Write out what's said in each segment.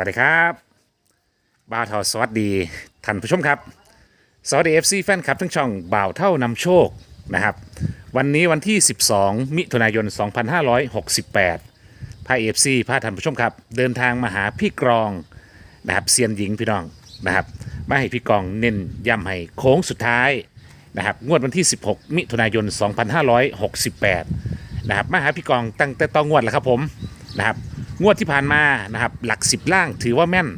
สวัสดีครับบ่าวเท่าสวัสดีท่านผู้ชมครับสวัสดีเอฟซีแฟนคลับทั้งช่องบ่าวเท่านำโชคนะครับ วันนี้วันที่ 12 มิถุนายน 2568พาเอฟซีพาท่านผู้ชมครับ เดินทางมาหาพี่กรองนะครับเซียนหญิงพี่น้องนะครับมาให้พี่กรองเน้นย้ำให้โค้งสุดท้ายนะครับงวดวันที่ 16 มิถุนายน 2568นะครับมาหาพี่กรองตั้งแต่ต้องงวดแล้วครับผมนะครับ งวดที่ผ่านมานะครับหลัก 10 ล่างถือว่าแม่น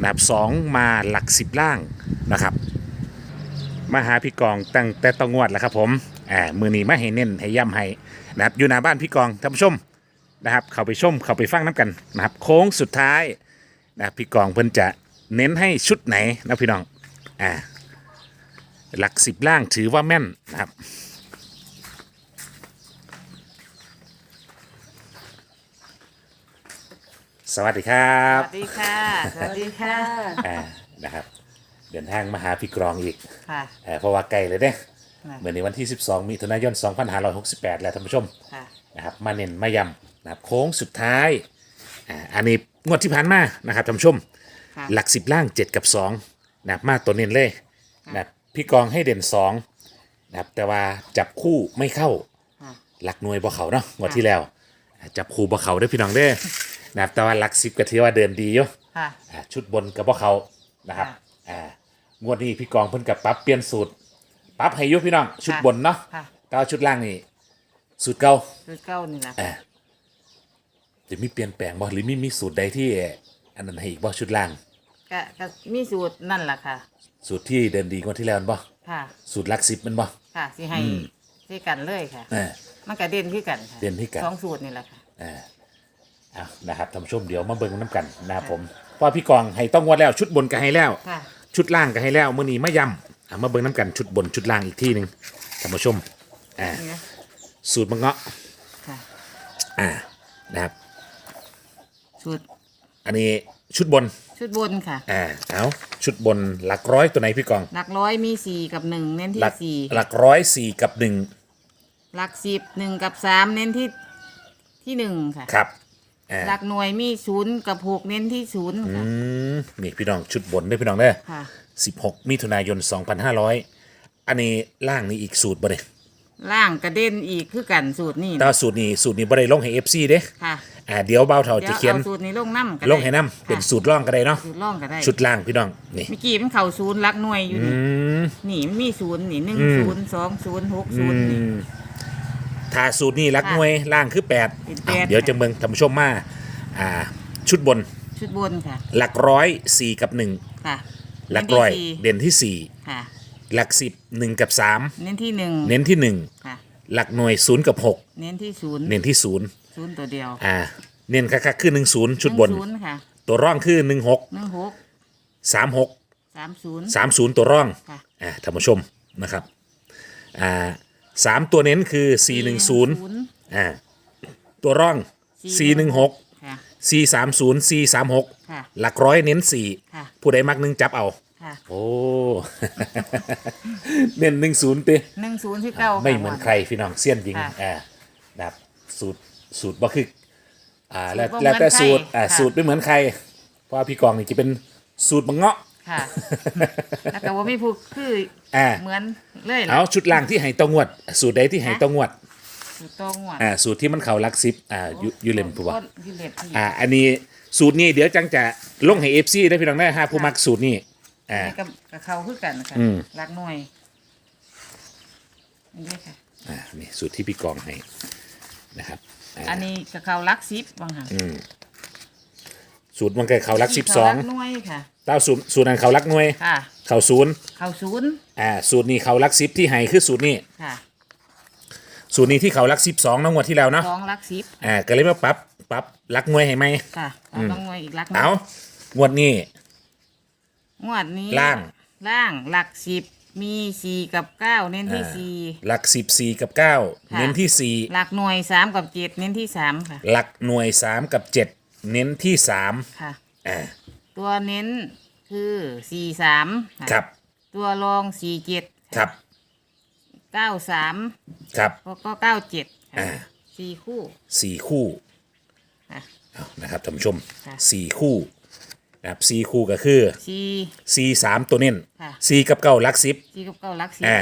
นะครับสองมาหลัก 10 ล่างนะครับมาหาพี่กองตั้งแต่ต้องงวดแล้วครับผมอ่ามือนี้มาให้เน้นให้ย่ำให้นะครับอยู่หน้าบ้านพี่กองท่านผู้ชมนะครับ เข้าไปชมเข้าไปฟังน้ำกันนะครับ โค้งสุดท้ายนะพี่กองเพิ่นจะเน้นให้ชุดไหนนะพี่น้องอ่าหลักสิบล่างถือว่าแม่นนะครับ สวัสดีครัสบวัสดีค่ะ สวัสดีค่ะ อ่านะครับ เดินทางมาหาพี่กรองอีกค่ะ เอ่อเพราะว่าไกลเลยเด้ค่ะเหมือนในวันที่ 12มิถุนายน 2568 แล้วท่านผู้ชมค่ะ นะครับมาเน้นมาย้ำนะครับโค้งสุดท้ายอ่าอันนี้งวดที่ผ่านมานะครับท่านผู้ชม ค่ะ หลักสิบล่าง 7 กับ2นะครับมาตัวเน้นเลยนะครับพี่กองให้เด่น2นะครับแต่ว่าจับคู่ไม่เข้า ค่ะ หลักหน่วยบ่เขาเนาะงวดที่แล้วอ่าจับคู่บ่เขาเด้อพี่น้องเด้อ นะครับแต่ว่าหลักสิบก็ถือว่าเดินดีอยู่ค่ะ อ่าชุดบนกับบ่เขานะครับค่ะ อ่างวดนี้พี่กองเพิ่นกับปรับเปลี่ยนสูตรปรับให้อยุพี่น้องชุดบนเนาะค่ะก็เอาชุดล่างนี่สูตรเก่า ชุดเก้านี่แหละอ่าจะมีเปลี่ยนแปลงบ่หรือมีมีสูตรใดที่ อันนั้นให้อีกบ่ชุดล่าง ก็ก็มีสูตรนั่นแหละค่ะ สูตรที่เดินดีกว่าที่แล้วนั่นบ่ค่ะ สูตรหลักสิบมันบ่ ค่ะสิให้ที่กันเลยค่ะ อ่า มันก็เด่นที่กันค่ะเด่นที่กัน สองสูตรนี่แหละค่ะ อ่าเอานะครับท่านผู้ชมเดี๋ยวมาเบิ่งน้ำกันนะครับผมเพราะพี่กองให้ต้องงวดแล้วชุดบนก็ให้แล้ว ค่ะ ชุดล่างก็ให้แล้วมื้อนี้มาย้ำอะมาเบิ่งน้ำกันชุดบนชุดล่างอีกที่หนึ่งท่านผู้ชมอ่านี่นะสูตรมะเงาะค่ะ อ่านะครับ ชุด อันนี้ชุดบนชุดบนค่ะ อ่าเอาชุดบนหลักร้อยตัวไหนพี่กอง หลักร้อยมีสี่กับหนึ่งเน้นหลัที่สี่หลักร้อยสี่กับหนึ่งหลักสิบหนึ่งกับสามเน้นที่ที่หนึ่งค่ะ ครับ อ่า หลักหน่วยมีศูนย์กับหกเน้นที่ศูนย์อืค่ะมนี่พี่น้องชุดบนเด้อพี่น้องเด้อค่ะ สิบหกมิถุนายนสองพันห้าร้อยอันนี้ล่างนี่อีกสูตรบ่เด้ล่างกระเด็นอีกคือกันสูตรนี่แต่ว่าสูตรนี้สูตรนี้บ่ได้ลงให้เอฟซีเด้ค่ะอ่าเดี๋ยวเบาเท่าเดี๋ยจะวเขียนเอาสูตรนี้ลงน้ำก็ลงให้น้ำเป็นค่ะสูตรร่องก็ได้เนาะสูตรล่องก็ได้ชุดล่างพี่น้องนี่เมื่อกี้มันเข่าศูนย์ลักหน่วยอยู่อืนี่มนี่มันมีศูนย์นี่หนึ่งอืมศูนย์สองศูนย์หกอืศูนย์นี่ม ถ้าสูตรนี้รักค่ะหน่วยล่างคือแปดเป็นอะแปดเดี๋ยวจะเมืองท่านผู้ชมมาอ่าชุดบนชุดบนค่ะ หลักร้อยสี่กับหนึ่งค่ะหลักร้อยเน้นที่สี่เด่นที่สี่ค่ะ หลักสิบหนึ่งกับสามเน้นที่หนึ่งเน้นที่หนึ่งค่ะ หลักหน่วยศูนย์กับหกเน้นที่ศูนย์เน้นที่ศูนย์ศูนย์ตัวเดียวอ่าเน้นคักๆคือหนึ่งศูนย์ชุดบน หงศูนย์ค่ะตัวร่องคือหนึ่งหกหนึ่งหกสามหกสามศูนย์สามศูนย์ตัวร่อง ค่ะ อ่าท่านผู้ชมนะครับอ่า สามตัวเน้นคือสี่หนึ่งศูนย์อ่าตัวร่องสี่หนึ่งหกค่ะ สี่สามศูนย์สี่สามหกค่ะหลักร้อยเน้นสี่ค่ะ ผู้ใดมักหนึ่งจับเอา ค่ะโอ้ เน้นหนึ่งศูนย์ตีหนึ่งศูนย์ที่เก้า ไม่เหมือนใครพี่น้องเสี้ยนยิงค่ะ อ่านะครับสูตรสูตรบ่คืออ่าแล้วสูตรบ่แล้วแต่เหมือนใครสูตรอ่าค่ะสูตรไม่เหมือนใครเพราะว่าพี่กองนี่จะเป็นสูตรมังเงาะ ค่ะ แล้วก็ว่ามีผู้คืออ่า เหมือนเลยล่ะ เอาชุดล่างที่ให้ต้องวด สูตรใดที่ให้ต้องวดสูตรตรงว่ะอ่าสูตรที่มันเข่าลักซิปอ่ายูยูเลมผู้ว่ายูเลมที่อ่าอันนี้สูตรนี้เดี๋ยวจังจะลงให้เอฟซีได้พี่น้องได้ห้าผู้มักสูตรนี้อ่านี่กับกับเขาคือกันค่ะอืม รักหน่วยนี่ค่ะ อ่านี่สูตรที่พี่กองให้นะครับอ่าอันนี้กับเขารักซิปบางค่ะอืมสูตรมันเกิดเขาลักสิบสองเขารักหน่วยค่ะเต้าสูตรสูตรนั้นเขาลักหน่วย ค่ะ เขาศูนย์เขาศูนย์อ่าสูตรนี้เขาลักซิปที่ให้คือสูตรนี้ ค่ะสูตรนี้ที่เขาลักซิปสองน้องงวดที่แล้วเนาะสองรักซิปอ่าก็เลยมาปรับปรับลักหน่วยให้ไหมค่ะเราต้องหน่วยอีกรักหนึ่งเอางวดนี้ งวดนี้ล่าง ล่างหลักสิบมีสี่กับเก้าเน้นที่อ่าสี่ หลักสิบสี่กับเก้าค่ะ เน้นที่สี่หลักหน่วยสามกับเจ็ดเน้นที่สามค่ะ หลักหน่วยสามกับเจ็ดเน้นที่สามค่ะ อ่า ตัวเน้นคือสี่สามะครับ ตัวรองสี่เจ็ดครับเก้าสามครับก็เก้าเจ็ดอ่าสี่คู่สี่คู่ค่ะเอานะครับท่านผู้ชมค่ะสี่คู่นะครับสี่คู่ก็คือสี่สี่สามตัวเน้นค่ะสี่กับเก้าหลักสิบสี่กับเก้าหลักสี่อ่า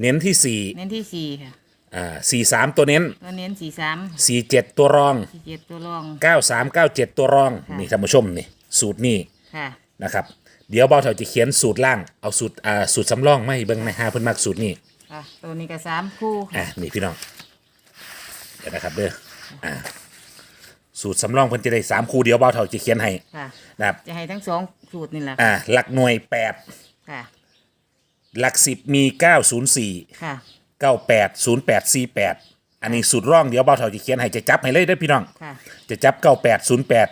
เน้นที่สี่เน้นที่สี่ค่ะอ่าสี่สามตัวเน้นตัวเน้นสี่สามสี่เจ็ดตัวรองสี่เจ็ดตัวรองเก้าสามเก้าเจ็ดตัวรองค่ะนี่ท่านผู้ชมนี่ สูตรนี่ค่ะ นะครับ เดี๋ยวเบาเถาจะเขียนสูตรล่างเอาสูตรอ่าสูตรสำรองไม่เบิ่งในห้าเพิ่นมากสูตรนี่ค่ะ ตัวนี้ก็สามคู่อะค่ะนี่พี่น้องเดี๋ยวนะครับเด้ออ่าสูตรสำรองเพิ่นจะได้สามคู่เดี๋ยวเบาเถาจะเขียนให้ค่ะ นะครับจะให้ทั้งสองสูตรนี่แหละอ่าหลักหน่วยแปดค่ะ หลักสิบมีเก้าศูนย์สี่ ค่ะ เก้าแปดศูนย์แปดสี่แปดอันนี้สูตรร่องเดี๋ยวเบาเถาจะเขียนให้จะจับให้เลยเด้อพี่น้อง ค่ะ จะจับเก้าแปดศูนย์แปด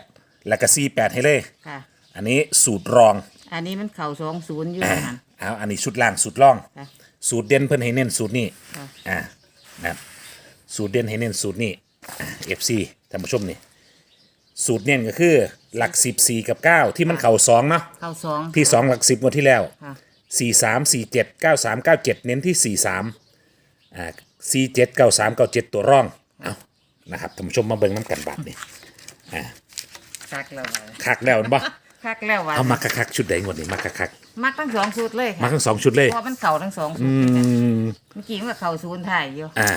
แล้วก็สี่แปดให้เลย ค่ะ อันนี้สูตรรองอันนี้มันเข่าสองศูนย์อยู่อ่าหันเอาอันนี้ชุดล่างสูตรร่อง ค่ะสูตรเด่นเพิ่นให้เน้นสูตรนี้ค่ะ อ่านะครับสูตรเด่นให้เน้นสูตรนี้เอฟซีท่านผู้ชมนี่สูตรเน้นก็คือหลักสิบสี่กับเก้าที่มันเข่าสองเนาะเข่าสอง ที่สองหลักสิบงวดที่แล้วค่ะ สี่สามสี่เจ็ดเก้าสามเก้าเจ็ดเน้นที่สี่สามอ่าสี่เจ็ดเก้าสามเก้าเจ็ดตัวร่องเอานะครับท่านผู้ชมมาเบิ่งน้ำกันบาทนี่ คักแล้วว่ะคักแล้วเห็นบ่คักแล้วว่ะเอามาคักๆชุดใดงวดนี้มาคักมักทั้งสองสูตรเลยๆมาค่ะทั้งสองชุดเลย เพราะมันเข่าทั้งสองสูอืตรเลยค่ะมเมื่อกี้มันก็เข่าศูนย์ถ่ายอยู่อ่า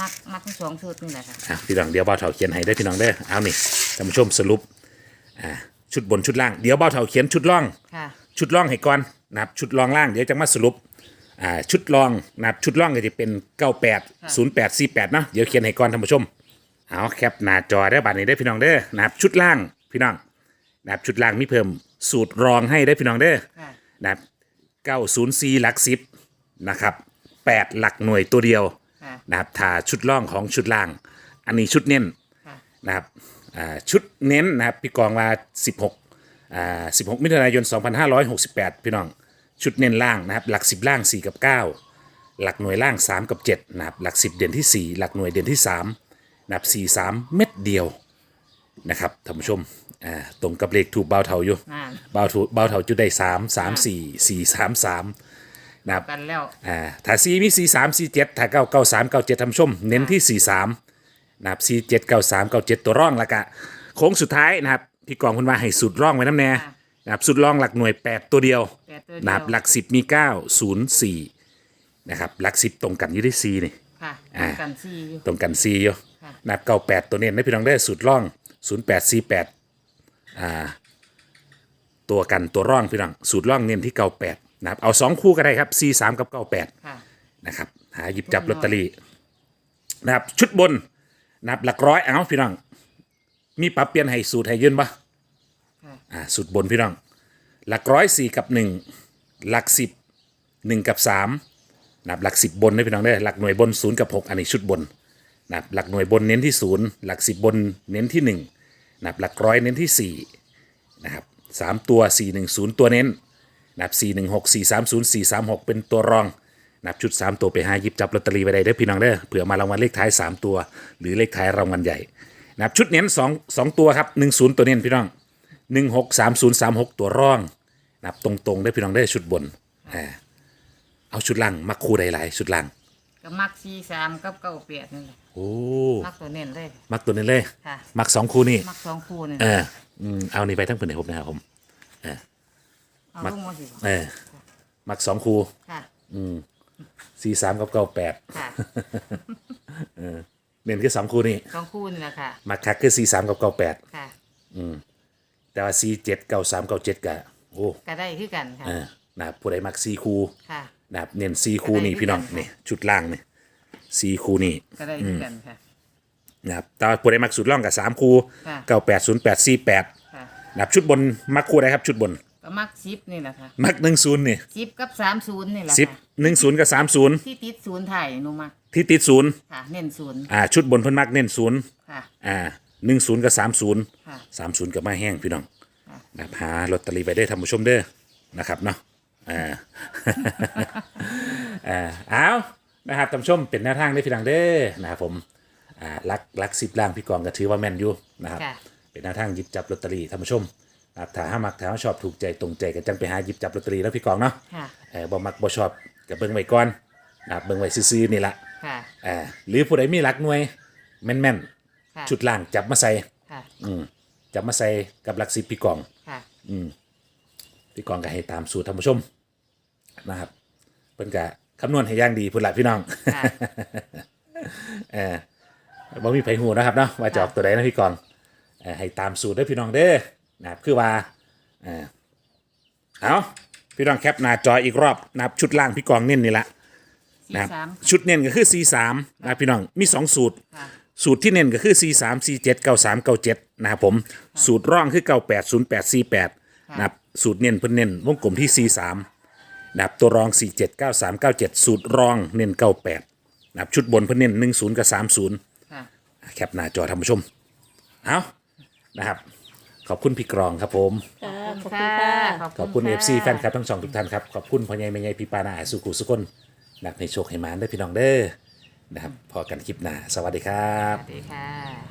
มักมักทั้งสองสูตรนี่แหละค่ะอะพี่น้องเดี๋ยวเบาเถาเขียนให้ได้อพี่น้องเด้อเอานี่ท่านผู้ชมสรุปอ่าชุดบนชุดล่างเดี๋ยวเบาเถาเขียนชุดล่อง ค่ะ ชุดล่องให้ก่อนนะครับชุดล่องล่างเดี๋ยวจะมาสรุปอ่าชุดล่องนะครับชุดล่องก็จะเป็น 98 08 48เนาะเดี๋ยวเขียนให้ก่อนท่านผู้ชม เอาแคปหน้าจอได้อบัดนี้ได้อพี่น้องเด้อนะครับชุดล่างพี่น้องนะครับชุดล่างมีเพิ่มสูตรรองให้ได้อพี่น้องเด้อค่ะนะครับ904หลักสิบนะครับ8หลักหน่วยตัวเดียวค่ะนะครับถ้าชุดล่องของชุดล่าง อันนี้ชุดเน้นค่ะนะครับอ่าชุดเน้นนะครับพี่กองว่า 16อ่า16 มิถุนายน 2568 พี่น้อง ชุดเน้นล่างนะครับ หลัก 10 ล่าง 4 กับ 9 หลักหน่วยล่าง 3 กับ 7 นะครับ หลัก 10 เด่นที่ 4 หลักหน่วยเด่นที่ 3 นะครับ4 3เม็ดเดียวนะครับท่านผู้ชมอ่าตรงกับเลขถูกเบาเถาอยู่นั่นเบาถูเบาเถาจุดได้3 3 4 4 3 3นะครับ กันแล้ว อ่าถ้าซีมีสี่สามสี่เจ็ดถ้าเก้าเก้าสามเก้าเจ็ดทำชม เน้นที่สี่สามนะครับสี่เจ็ดเก้าสามเก้าเจ็ดตัวร่องแล้วก็โค้งสุดท้ายนะครับพี่กองคุณว่าให้สุดร่องไว้น้ำแน่นะครับสุดร่องหลักหน่วยแปดตัวเดียวแปดตัวเดียว นะครับหลักสิบมีเก้าศูนย์สี่นะครับหลักสิบตรงกันอยี่ได้ซีนี่ ค่ะอ่า กันซี่อยู่ ตรงกันซีอยู่ค่ะ นะครับเก้าแปดตัวเน้นให้พี่น้องได้สุดร่องศูนย์แปดสี่แปดอ่าตัวกันตัวร่องพี่น้องสูตรร่องเน้นที่เก้าแปดนะครับเอาสองคู่ก็ได้ครับสี่สามกับเก้าแปดค่ะ นะครับหาหยิบจับลอตเตอรี่นะครับชุดบนนะครับหลักร้อยเอาพี่น้องมีปรับเปลี่ยนให้สูตรให้ยืนปะค่ะ อ่าสูตรบนพี่น้อง หลักร้อยสี่กับหนึ่งหลักสิบหนึ่งกับสามนะครับหลักสิบบนนะพี่น้องได้อหลักหน่วยบนศูนย์กับหกอันนี้ชุดบน นะครับหลักหน่วยบนเน้นที่ศูนย์หลักสิบบนเน้นที่หนึ่งนะครับหลักร้อยเน้นที่สี่นะครับสามตัวสี่หนึ่งศูนย์ตัวเน้นนะครับสี่หนึ่งหกสี่สามศูนย์สี่สามหกเป็นตัวรองนับชุด 3 ตัวไปหาหยิบจับลอตเตอรี่ไปได้เด้อพี่น้องเด้อเผื่อมารางวัลเลขท้าย 3 ตัว หรือเลขท้ายรางวัลใหญ่นับชุดเน้น2 2ตัวครับ10 ตัวเน้นพี่น้อง 16 30 36 ตัวร่องนับตรงๆได้พี่น้องได้ชุดบนอ่าเอาชุดล่างมักคู่ใดหลายชุดล่าง ก็มักซี่สามกับเก้าแปดนี่แหละโอ้มักตัวเน้นเลย มักตัวนี้เลยค่ะ มักสองคู่นี่มักสองคู่นี่เอออืมเอานี่ไปทั้งเพื่อนให้ผมนะครับผม เอามักลงมาสิเออ มักสองคู่ค่ะ สี่สามกับเก้าแปดค่ะเน้นแค่สองคู่นี่สองคู่นี่แหละค่ะ มักคักคือสี่สามกับเก้าแปดค่ะ แต่ว่าสี่เจ็ดเก้าสามเก้าเจ็ดกะโอ้ก็ได้คือกันค่ะ เออนะครับผู้ใดมักซีคูค่ะ นะครับเน้นซีคูนี่ก็ได้พี่น้องด้วยกันนี่ชุดล่างนี่ซีคูนี่ก็ได้คือกันค่ะ นะครับแต่ว่าผู้ใดมักสุดล่องกับสามคูค่ะ เก้าแปดศูนย์แปดสี่แปดค่ะนะครับชุดบนมักคูใดครับชุดบน ก็มักซิปนี่แหละค่ะมักหนึ่งศูนย์นี่ซิปกับสามศูนย์นี่แหละสิบค่ะหนึ่งศูนย์กับสามศูนย์ที่ติดศูนย์ถ่ายหนูมักที่ติดศูนย์ค่ะ เน้นศูนย์อ่าชุดบนเพิ่นมักเน้นศูนย์ค่ะ อ่าหนึ่งศูนย์กับสามศูนย์ค่ะ สามศูนย์กับมาแห้งพี่น้องค่ะนะครับหาลอตเตอรี่ไปได้อท่านผู้ชมเด้อนะครับเนาะ อ่าอ่าเอานะครับท่านผู้ชมเป็นแนวทางได้อพี่น้องเด้อนะครับผมอ่าลักลักสิบล่างพี่กองก็ถือว่าแม่นอยู่นะครับ ค่ะ เป็นแนวทางหยิบจับลอตเตอรี่ท่านผู้ชมนะครับถ้าห้ามักถ้าห้าชอบถูกใจตรงใจก็จังไปหาหยิบจับลอตเตอรี่แล้วพี่กองเนาะค่ะ เออบ่มักบ่ชอบก็เบิ่งไว้ก่อนนะครับเบิ่งไว้ซื่อๆนี่ละค่ะอ่าหรือผู้ใดมีหลักหน่วย แม่นค่ะ ๆ ชุดล่างจับมาใส่ค่ะ อืมจับมาใส่กับหลักสิบพี่กอง ค่ะ อืมพี่กองก็ให้ตามสูตรท่านผู้ชม นะครับเพิ่นก็คำนวณให้อย่างดีพุ่นละพี่น้องค่ะเออบ่มีไผหูนะครับเนาะว่าจะออกตัวใดนะพี่กองเออให้ตามสูตรเด้อพี่น้องเด้อนะครับคือว่าเออเอาพี่น้องแคปหน้าจออีกรอบนะครับชุดล่างพี่กองเน้นนี่ละสี่นะครับสามชุดเน้นก็คือ C3 นะพี่น้องมี2สูตร ค่ะ สูตรที่เน้นก็คือ C3 C7 93 97นะครับผม สูตรร่องคือ 98 08 48นะครับสูตรเน้นเพิ่นเน้นวงกลมที่ C3 นะครับตัวรอง 47 93 97 สูตรรองเน้น 98นะครับชุดบนเพิ่นเน้น 10 กับ 30ค่ะแคปหน้าจอท่านผู้ชมเอานะครับ ขอบคุณพี่กรองครับผม ค่ะขอบขคุอบณคุณค่ะค่ะขอบขอบคุณะ FC แฟนคลับทั้งสองทุกท่านครับ ขอบคุณพ่อใหญ่แม่ใหญ่พี่ปานาสุกุสุกนนักในโชคให้หมานได้อพี่น้องเด้อนะครับพอกันคลิปหน้า สวัสดีครับสวัสดีค่ะ